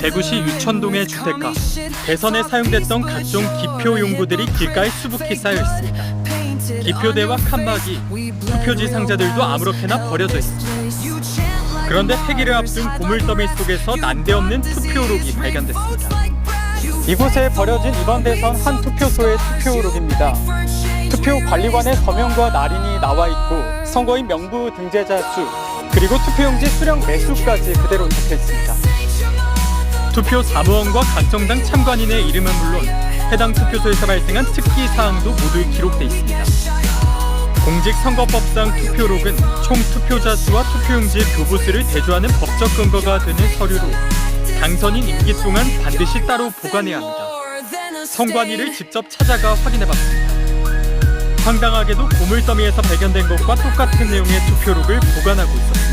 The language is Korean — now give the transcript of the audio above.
대구시 유천동의 주택가. 대선에 사용됐던 각종 기표 용구들이 길가에 수북히 쌓여 있습니다. 기표대와 칸막이, 투표지 상자들도 아무렇게나 버려져 있습니다. 그런데 폐기를 앞둔 고물더미 속에서 난데없는 투표록이 발견됐습니다. 이곳에 버려진 이번 대선 한 투표소의 투표록입니다. 투표 관리관의 서명과 날인이 나와 있고 선거인 명부 등재자 수 그리고 투표용지 수령 매수까지 그대로 적혀 있습니다. 투표 사무원과 각 정당 참관인의 이름은 물론 해당 투표소에서 발생한 특기 사항도 모두 기록돼 있습니다. 공직선거법상 투표록은 총 투표자 수와 투표용지의 교부수를 대조하는 법적 근거가 되는 서류로 당선인 임기 동안 반드시 따로 보관해야 합니다. 선관위를 직접 찾아가 확인해봤습니다. 황당하게도 고물더미에서 발견된 것과 똑같은 내용의 투표록을 보관하고 있었습니다.